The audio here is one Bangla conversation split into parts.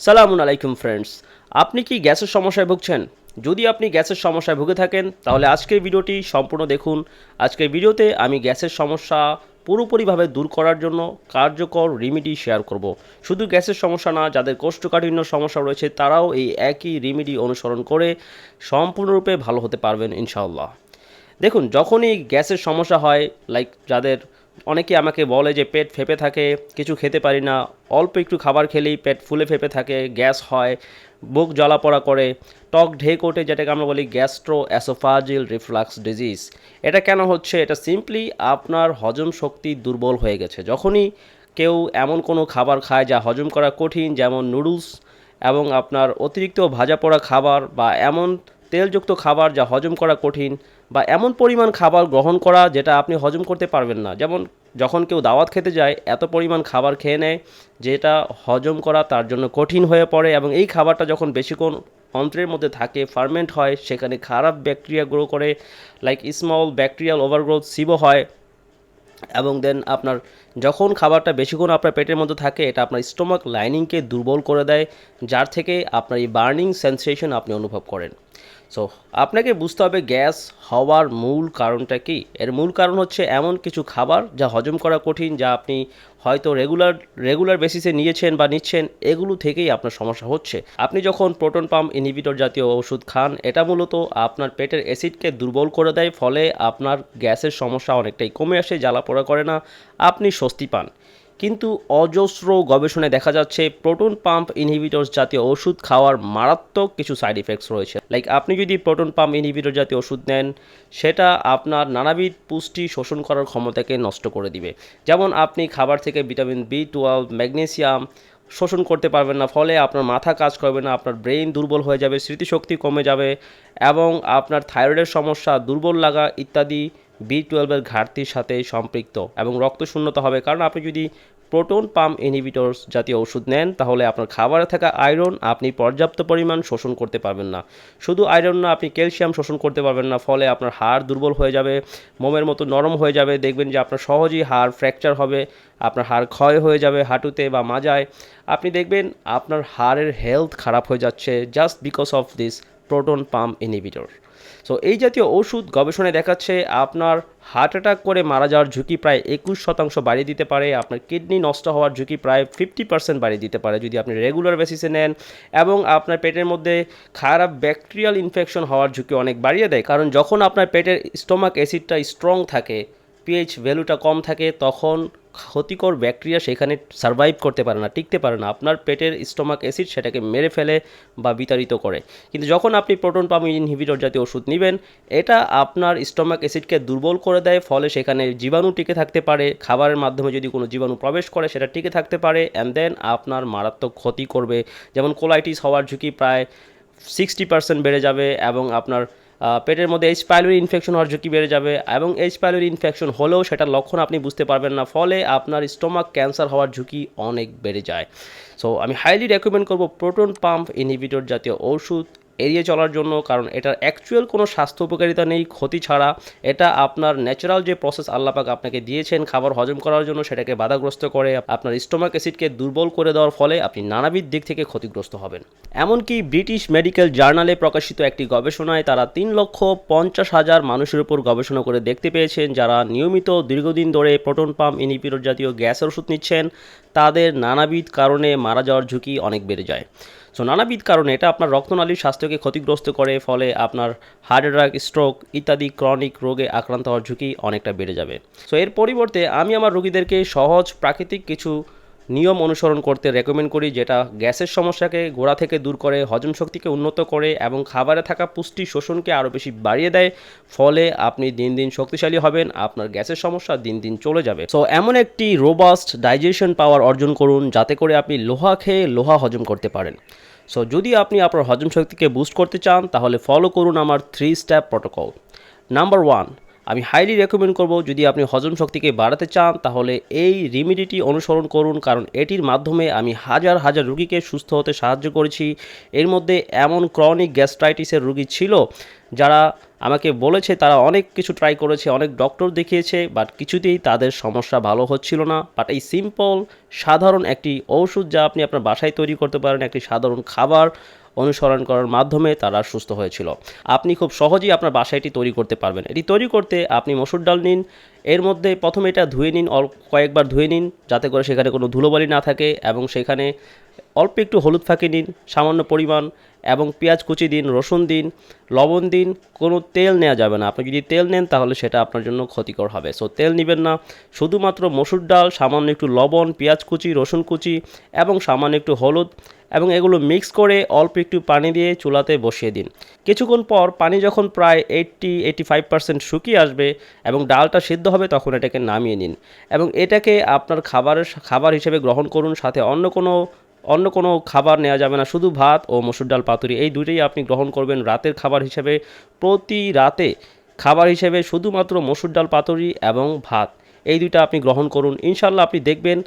সালামুন আলাইকুম ফ্রেন্ডস। আপনি কি গ্যাসের সমস্যায় ভুগছেন? যদি আপনি গ্যাসের সমস্যায় ভুগে থাকেন, তাহলে আজকের ভিডিওটি সম্পূর্ণ দেখুন। আজকের ভিডিওতে আমি গ্যাসের সমস্যা পুরোপুরিভাবে দূর করার জন্য কার্যকর রিমিডি শেয়ার করব। শুধু গ্যাসের সমস্যা না, যাদের কোষ্ঠকাঠিন্য সমস্যা রয়েছে, তারাও এই একই রিমিডি অনুসরণ করে সম্পূর্ণরূপে ভালো হতে পারবেন, ইনশাআল্লাহ। দেখুন, যখনই গ্যাসের সমস্যা হয় লাইক যাদের অনেকে আমাকে বলে যে পেট ফেপে থাকে, কিছু খেতে পারি না। অল্প একটু খাবার খেলেই পেট ফুলে ফেপে থাকে, গ্যাস হয়, বুক জ্বালাপড়া করে, টক ঢেক ওঠে, যেটাকে আমরা বলি গ্যাস্ট্রো অ্যাসোফাজিল রিফ্লাক্স ডিজিজ। এটা কেন হচ্ছে? এটা সিম্পলি আপনার হজম শক্তি দুর্বল হয়ে গেছে। যখনই কেউ এমন কোনো খাবার খায় যা হজম করা কঠিন, যেমন নুডলস এবং আপনার অতিরিক্ত ভাজা পোড়া খাবার বা এমন তেলযুক্ত খাবার যা হজম করা কঠিন বা এমন পরিমাণ খাবার গ্রহণ করা যেটা আপনি হজম করতে পারবেন না। যেমন যখন কেউ দাওয়াত খেতে যায়, এত পরিমাণ খাবার খেয়ে নেয় যেটা হজম করা তার জন্য কঠিন হয়ে পড়ে এবং এই খাবারটা যখন বেশিক্ষণ অন্ত্রের মধ্যে থাকে, ফার্মেন্ট হয়, সেখানে খারাপ ব্যাকটেরিয়া গ্রো করে like small bacterial overgrowth SIBO হয় এবং দেন আপনার যখন খাবারটা বেশিক্ষণ আপনার পেটের মধ্যে থাকে, এটা আপনার স্টোমাক লাইনিংকে দুর্বল করে দেয়, যার থেকে আপনার এই বার্নিং সেন্সেশন আপনি অনুভব করেন। সো আপনাকে বুঝতে হবে গ্যাস হওয়ার মূল কারণটা কি। এর মূল কারণ হচ্ছে এমন কিছু খাবার যা হজম করা কঠিন, যা আপনি হয়তো রেগুলার রেগুলার বেসিসে নিয়েছেন বা নিচ্ছেন, এগুলো থেকেই আপনার সমস্যা হচ্ছে। আপনি যখন প্রোটন পাম্প ইনহিবিটর জাতীয় ওষুধ খান, এটা মূলত আপনার পেটের অ্যাসিডকে দুর্বল করে দেয়, ফলে আপনার গ্যাসের সমস্যা অনেকটাই কমে আসে জ্বালা পোড়া করে না, আপনি স্বস্তি পান। কিন্তু অজস্র গবেষণায় দেখা যাচ্ছে প্রোটন পাম্প ইনহিবিটরস জাতীয় ওষুধ খাওয়ার মারাত্মক কিছু সাইড ইফেক্টস রয়েছে। লাইক আপনি যদি প্রোটন পাম্প ইনহিবিটর জাতীয় ওষুধ নেন, সেটা আপনার নানাবিধ পুষ্টি শোষণ করার ক্ষমতাকে নষ্ট করে দিবে। যেমন আপনি খাবার থেকে ভিটামিন বি টুয়েলভ ম্যাগনেসিয়াম শোষণ করতে পারবেন না, ফলে আপনার মাথা কাজ করবে না, আপনার ব্রেইন দুর্বল হয়ে যাবে, স্মৃতিশক্তি কমে যাবে এবং আপনার থাইরয়েডের সমস্যা, দুর্বল লাগা ইত্যাদি বি টুয়েলভের ঘাটতির সাথে সম্পৃক্ত এবং রক্ত শূন্যতা হবে। কারণ আপনি যদি প্রোটন পাম্প ইনহিবিটরস জাতীয় ওষুধ নেন, তাহলে আপনার খাবারে থাকা আয়রন আপনি পর্যাপ্ত পরিমাণ শোষণ করতে পারবেন না। শুধু আয়রন না, আপনি ক্যালসিয়াম শোষণ করতে পারবেন না, ফলে আপনার হাড় দুর্বল হয়ে যাবে, মোমের মতো নরম হয়ে যাবে, দেখবেন যে আপনার সহজেই হাড় ফ্র্যাকচার হবে, আপনার হাড় ক্ষয় হয়ে যাবে হাঁটুতে বা মাজায়। আপনি দেখবেন আপনার হাড়ের হেলথ খারাপ হয়ে যাচ্ছে just because of this proton pump inhibitor so এই জাতীয় ওষুধ গবেষণায় দেখাচ্ছে আপনার হার্ট অ্যাটাক করে মারা যাওয়ার ঝুঁকি প্রায় একুশ শতাংশ বাড়িয়ে দিতে পারে, আপনার কিডনি নষ্ট হওয়ার ঝুঁকি প্রায় ফিফটি পার্সেন্ট বাড়িয়ে দিতে পারে যদি আপনি রেগুলার বেসিসে নেন এবং আপনার পেটের মধ্যে খারাপ ব্যাকটেরিয়াল ইনফেকশন হওয়ার ঝুঁকি অনেক বাড়িয়ে দেয়। কারণ যখন আপনার পেটের স্টোমাক অ্যাসিডটা স্ট্রং থাকে পিএইচ ভ্যালুটা কম থাকে, তখন ক্ষতিকর ব্যাকটেরিয়া সেখানে সার্ভাইভ করতে পারে না, টিকতে পারে না। আপনার পেটের স্টোমাক অ্যাসিড সেটাকে মেরে ফেলে বা বিতাড়িত করে। কিন্তু যখন আপনি প্রোটন পাম্প ইনহিবিটর জাতীয় ওষুধ নেবেন, এটা আপনার স্টোমাক অ্যাসিডকে দুর্বল করে দেয়, ফলে সেখানে জীবাণু টিকে থাকতে পারে। খাবারের মাধ্যমে যদি কোনো জীবাণু প্রবেশ করে, সেটা টিকে থাকতে পারে। অ্যান্ড দেন আপনার মারাত্মক ক্ষতি করবে। যেমন কোলাইটিস হওয়ার ঝুঁকি প্রায় সিক্সটি পার্সেন্ট বেড়ে যাবে এবং আপনার পেটের মধ্যে এইচ পাইলোরি ইনফেকশন হওয়ার ঝুঁকি বেড়ে যাবে এবং এইচ পাইলোরি ইনফেকশন হলেও সেটার লক্ষণ আপনি বুঝতে পারবেন না, ফলে আপনার স্টোমাক ক্যান্সার হওয়ার ঝুঁকি অনেক বেড়ে যায়। সো আমি হাইলি রেকমেন্ড করব প্রোটন পাম্প ইনহিবিটর জাতীয় ওষুধ এড়িয়ে চলার জন্য, কারণ এটার অ্যাকচুয়াল কোনো স্বাস্থ্য উপকারিতা নেই, ক্ষতি ছাড়া। এটা আপনার ন্যাচারাল যে প্রসেস আল্লাপাক আপনাকে দিয়েছেন খাবার হজম করার জন্য, সেটাকে বাধাগ্রস্ত করে, আপনার স্টোমাক অ্যাসিডকে দুর্বল করে দেওয়ার ফলে আপনি নানাবিধ দিক থেকে ক্ষতিগ্রস্ত হবেন। এমনকি ব্রিটিশ মেডিকেল জার্নালে প্রকাশিত একটি গবেষণায় তারা তিন লক্ষ পঞ্চাশ হাজার মানুষের উপর গবেষণা করে দেখতে পেয়েছেন, যারা নিয়মিত দীর্ঘদিন ধরে প্রোটন পাম্প ইনহিবিটর জাতীয় গ্যাসের ওষুধ নিচ্ছেন, তাদের নানাবিধ কারণে মারা যাওয়ার ঝুঁকি অনেক বেড়ে যায়। সো নানাবিধ কারণে এটা আপনার রক্তনালীর স্বাস্থ্যকে ক্ষতিগ্রস্ত করে, ফলে আপনার হার্ট অ্যাটাক স্ট্রোক ইত্যাদি ক্রনিক রোগে আক্রান্ত হওয়ার ঝুঁকি অনেকটা বেড়ে যাবে। সো এর পরিবর্তে আমি আমার রোগীদেরকে সহজ প্রাকৃতিক কিছু নিয়ম অনুসরণ করতে রেকমেন্ড করি, যেটা গ্যাসের সমস্যাকে গোড়া থেকে দূর করে, হজম শক্তিকে উন্নত করে এবং খাবারে থাকা পুষ্টি শোষণকে আরও বেশি বাড়িয়ে দেয়। ফলে আপনি দিন দিন শক্তিশালী হবেন, আপনার গ্যাসের সমস্যা দিন দিন চলে যাবে। সো এমন একটি রোবাস্ট ডাইজেশন পাওয়ার অর্জন করুন, যাতে করে আপনি লোহা খেয়ে লোহা হজম করতে পারেন। সো যদি আপনি আপনার হজম শক্তিকে বুস্ট করতে চান, তাহলে ফলো করুন আমার three step protocol number one আমি হাইলি রেকমেন্ড করব যদি আপনি হজম শক্তিকে বাড়াতে চান, তাহলে এই রেমিডিটি অনুসরণ করুন, কারণ এটির মাধ্যমে আমি হাজার হাজার রুগীকে সুস্থ হতে সাহায্য করেছি। এর মধ্যে এমন ক্রনিক গ্যাস্ট্রাইটিসের রুগী ছিল যারা আমাকে বলেছে তারা অনেক কিছু ট্রাই করেছে, অনেক ডক্টর দেখিয়েছে বাট কিছুতেই তাদের সমস্যা ভালো হচ্ছিল না। বাট এই সিম্পল সাধারণ একটি ঔষধ যা আপনি আপনার বাসায় তৈরি করতে পারেন, একটি সাধারণ খাবার অনুসরণ করার মাধ্যমে তারা সুস্থ হয়েছিল। আপনি খুব সহজেই আপনার বাসায় এটি তৈরি করতে পারবেন। এটি তৈরি করতে আপনি মসুর ডাল নিন, এর মধ্যে প্রথমে এটা ধুয়ে নিন, অল্প কয়েকবার ধুয়ে নিন, যাতে করে সেখানে কোনো ধুলোবালি না থাকে এবং সেখানে অল্প একটু হলুদ ফাঁকি নিন সামান্য পরিমাণ এবং পেঁয়াজ কুচি দিন, রসুন দিন, লবণ দিন, কোনো তেল নেওয়া যাবে না। আপনি যদি তেল নেন তাহলে সেটা আপনার জন্য ক্ষতিকর হবে। সো তেল নেবেন না। শুধুমাত্র মসুর ডাল, সামান্য একটু লবণ, পেঁয়াজ কুচি, রসুন কুচি এবং সামান্য একটু হলুদ এবং এগুলো মিক্স করে অল্প একটু পানি দিয়ে চুলাতে বসিয়ে দিন। কিছুক্ষণ পর পানি যখন প্রায় এইট্টি এইটি ফাইভ পার্সেন্ট শুকিয়ে আসবে এবং ডালটা সিদ্ধ হবে তখন এটাকে নামিয়ে নিন এবং এটাকে আপনার খাবারের খাবার হিসেবে গ্রহণ করুন। সাথে অন্য কোনো অন্য কোনো খাবার নেওয়া যাবে না, শুধু ভাত ও মসুর ডাল পাতুরি। এই দুটোই আপনি গ্রহণ করবেন রাতের খাবার হিসেবে। প্রতি রাতে খাবার হিসেবে শুধুমাত্র মসুর ডাল পাতুরি এবং ভাত। এই দুইটা আপনি গ্রহণ করুন। ইনশাল্লাহ আপনি দেখবেন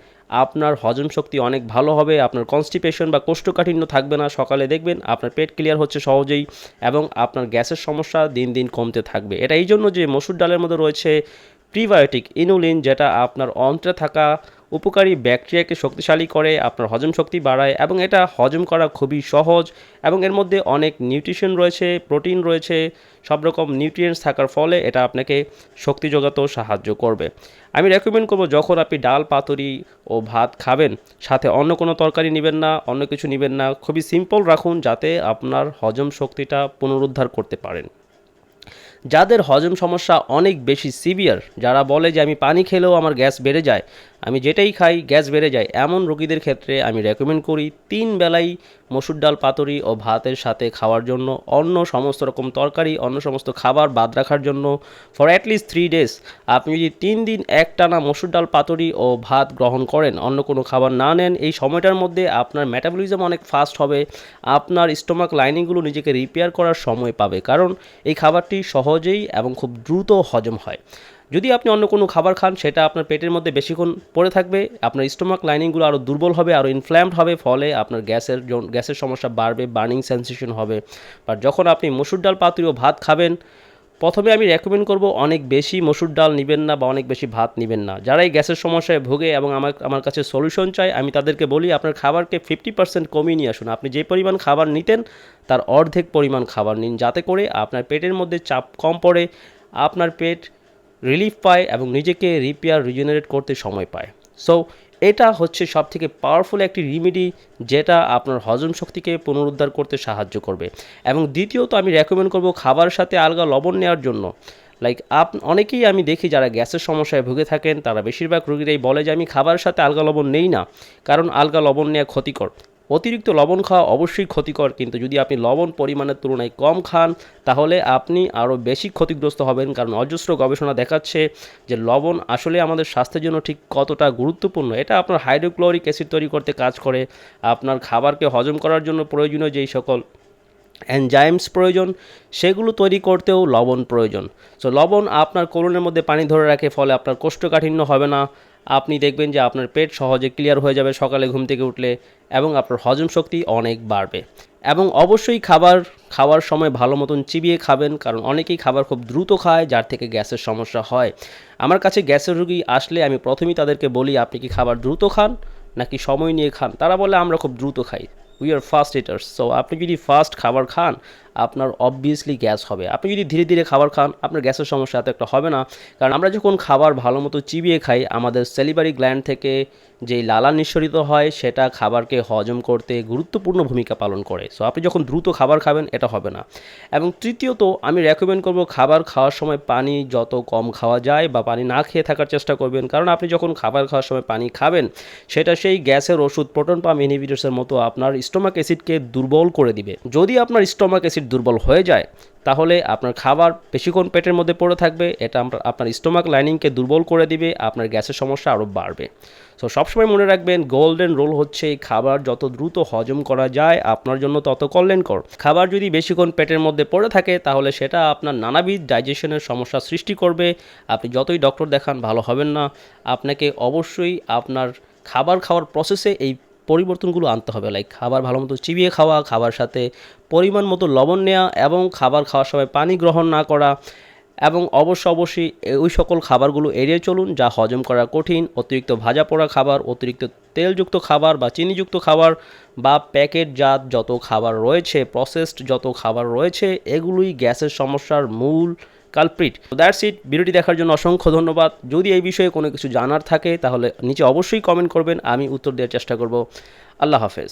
আপনার হজম শক্তি অনেক ভালো হবে, আপনার কনস্টিপেশন বা কোষ্ঠকাঠিন্য থাকবে না। সকালে দেখবেন আপনার পেট ক্লিয়ার হচ্ছে সহজেই এবং আপনার গ্যাসের সমস্যা দিন দিন কমতে থাকবে। এটা এই জন্য যে মসুর ডালের মধ্যে রয়েছে প্রিবায়োটিক ইনুলিন, যেটা আপনার অন্ত্রে থাকা উপকারী ব্যাকটেরিয়াকে শক্তিশালী করে, আপনার হজম শক্তি বাড়ায় এবং এটা হজম করা খুবই সহজ এবং এর মধ্যে অনেক নিউট্রিশন রয়েছে, প্রোটিন রয়েছে, সব রকম নিউট্রিয়েন্টস থাকার ফলে এটা আপনাকে শক্তি যোগাতেও সাহায্য করবে। আমি রেকমেন্ড করব যখন আপনি ডাল, পাতুরি ও ভাত খাবেন, সাথে অন্য কোনো তরকারি নেবেন না, অন্য কিছু নেবেন না, খুবই সিম্পল রাখুন যাতে আপনার হজম শক্তিটা পুনরুদ্ধার করতে পারেন। যাদের হজম সমস্যা অনেক বেশি সিভিয়ার যারা বলে যে আমি পানি খেলেও আমার গ্যাস বেড়ে যায় আমি যেটাই খাই, গ্যাস বেড়ে যায়, এমন রোগীদের ক্ষেত্রে আমি রেকমেন্ড করি তিন বেলাই মসুর ডাল, পাতুরি ও ভাতের সাথে খাওয়ার জন্য, অন্য সমস্ত রকম তরকারি, অন্য সমস্ত খাবার বাদ রাখার জন্য ফর অ্যাটলিস্ট থ্রি ডেজ আপনি যদি তিন দিন একটানা মসুর ডাল, পাতুরি ও ভাত গ্রহণ করেন, অন্য কোনো খাবার না নেন, এই সময়টার মধ্যে আপনার মেটাবলিজম অনেক ফাস্ট হবে, আপনার স্টোমাক লাইনিংগুলো নিজেকে রিপেয়ার করার সময় পাবে, কারণ এই খাবারটি সহজেই এবং খুব দ্রুত হজম হয়। যদি আপনি অন্য কোনো খাবার খান, সেটা আপনার পেটের মধ্যে বেশিক্ষণ পড়ে থাকবে, আপনার স্টোমাক লাইনিংগুলো আরও দুর্বল হবে আরও ইনফ্ল্যামড হবে, ফলে আপনার গ্যাসের গ্যাসের সমস্যা বাড়বে বার্নিং সেন্সেশন হবে। বাট যখন আপনি মসুর ডাল পাতুরি ও ভাত খাবেন, প্রথমে আমি রেকমেন্ড করব অনেক বেশি মসুর ডাল নেবেন না বা অনেক বেশি ভাত নেবেন না। যারা এই গ্যাসের সমস্যায় ভোগে এবং আমার আমার কাছে সলিউশন চাই আমি তাদেরকে বলি আপনার খাবারকে ফিফটি পার্সেন্ট কমিয়ে নিয়ে আসুন। আপনি যে পরিমাণ খাবার নিতেন, তার অর্ধেক পরিমাণ খাবার নিন। যাতে করে আপনার পেটের মধ্যে চাপ কম পড়ে, আপনার পেট রিলিফ পায় এবং নিজেকে রিপেয়ার রিজেনারেট করতে সময় পায়। সো এটা হচ্ছে সব থেকে পাওয়ারফুল একটি রিমেডি যেটা আপনার হজম শক্তিকে পুনরুদ্ধার করতে সাহায্য করবে। এবং দ্বিতীয়ত আমি রেকমেন্ড করব খাবারের সাথে আলগা লবণ নেওয়ার জন্য। লাইক আপ অনেকেই আমি দেখি যারা গ্যাসের সমস্যায় ভুগে থাকেন, তারা বেশিরভাগ রোগীরাই বলে যে, আমি খাবারের সাথে আলগা লবণ নেই না। কারণ আলগা লবণ নেওয়া ক্ষতিকর। অতিরিক্ত লবণ খাওয়া অবশ্যই ক্ষতিকর, কিন্তু যদি আপনি লবণ পরিমাণের তুলনায় কম খান, তাহলে আপনি আরও বেশি ক্ষতিগ্রস্ত হবেন। কারণ অজস্র গবেষণা দেখাচ্ছে যে লবণ আসলে আমাদের স্বাস্থ্যের জন্য ঠিক কতটা গুরুত্বপূর্ণ। এটা আপনার হাইড্রোক্লোরিক অ্যাসিড তৈরি করতে কাজ করে, আপনার খাবারকে হজম করার জন্য প্রয়োজনীয় যেই সকল এনজাইমস প্রয়োজন, সেগুলো তৈরি করতেও লবণ প্রয়োজন। সো লবণ আপনার কোলনের মধ্যে পানি ধরে রাখে, ফলে আপনার কোষ্ঠকাঠিন্য হবে না। আপনি দেখবেন যে আপনার পেট সহজে ক্লিয়ার হয়ে যাবে সকালে ঘুম থেকে উঠলে এবং আপনার হজম শক্তি অনেক বাড়বে। এবং অবশ্যই খাবার, খাওয়ার সময় ভালো মতন চিবিয়ে খাবেন, কারণ অনেকেই খাবার খুব দ্রুত খায়, যার থেকে গ্যাসের সমস্যা হয়। আমার কাছে গ্যাসের রুগী আসলে আমি প্রথমেই তাদেরকে বলি, আপনি কি খাবার দ্রুত খান নাকি সময় নিয়ে খান? তারা বলে, আমরা খুব দ্রুত খাই। We are fast eaters so আপনি যদি ফাস্ট খাবার খান আপনার অবভিয়াসলি গ্যাস হবে। আপনি যদি ধীরে ধীরে খাবার খান, আপনার গ্যাসের সমস্যা এত একটা হবে না। কারণ আমরা যখন খাবার ভালো মতো চিবিয়ে খাই, আমাদের সেলিবারি গ্ল্যান্ড থেকে যেই লালা নিঃসরিত হয়, সেটা খাবারকে হজম করতে গুরুত্বপূর্ণ ভূমিকা পালন করে। সো আপনি যখন দ্রুত খাবার খাবেন, এটা হবে না। এবং তৃতীয়ত, আমি রেকমেন্ড করব খাবার খাওয়ার সময় পানি যত কম খাওয়া যায় বা পানি না খেয়ে থাকার চেষ্টা করবেন। কারণ আপনি যখন খাবার খাওয়ার সময় পানি খাবেন, সেটা সেই গ্যাসের ওষুধ প্রোটন পাম্প ইনহিবিটার্সের মতো আপনার স্টোমাক অ্যাসিডকে দুর্বল করে দিবে। যদি আপনার স্টোমাক অ্যাসিড দুর্বল হয়ে যায়, তাহলে আপনার খাবার বেশিক্ষণ পেটের মধ্যে পড়ে থাকবে, এটা আমরা- আপনার স্টোমাক লাইনিংকে দুর্বল করে দিবে, আপনার গ্যাসের সমস্যা আরও বাড়বে। সো সবসময় মনে রাখবেন গোল্ডেন রোল হচ্ছে খাবার যত দ্রুত হজম করা যায়, আপনার জন্য তত কল্যাণকর। খাবার যদি বেশিক্ষণ পেটের মধ্যে পড়ে থাকে, তাহলে সেটা আপনার নানাবিধ ডাইজেশনের সমস্যা সৃষ্টি করবে। আপনি যতই ডক্টর দেখান, ভালো হবেন না। আপনাকে অবশ্যই আপনার খাবার খাওয়ার প্রসেসে এই পরিবর্তনগুলো আনতে হবে। লাইক খাবার ভালো মতো চিবিয়ে খাওয়া, খাবার সাথে পরিমাণ মতো লবণ নেওয়া এবং খাবার খাওয়ার সময় পানি গ্রহণ না করা এবং অবশ্য অবশ্যই ওই সকল খাবারগুলো এড়িয়ে চলুন যা হজম করা কঠিন, অতিরিক্ত ভাজা পোড়া খাবার, অতিরিক্ত তেলযুক্ত খাবার বা চিনিযুক্ত খাবার বা প্যাকেটজাত যত খাবার রয়েছে প্রসেসড যত খাবার রয়েছে, এগুলোই গ্যাসের সমস্যার মূল কালপ্রিট। দ্যাটস ইট ভিডিওটি দেখার জন্য অসংখ্য ধন্যবাদ। যদি এই বিষয়ে কোনো কিছু জানার থাকে, তাহলে নিচে অবশ্যই কমেন্ট করবেন, আমি উত্তর দেওয়ার চেষ্টা করব। আল্লাহ হাফেজ।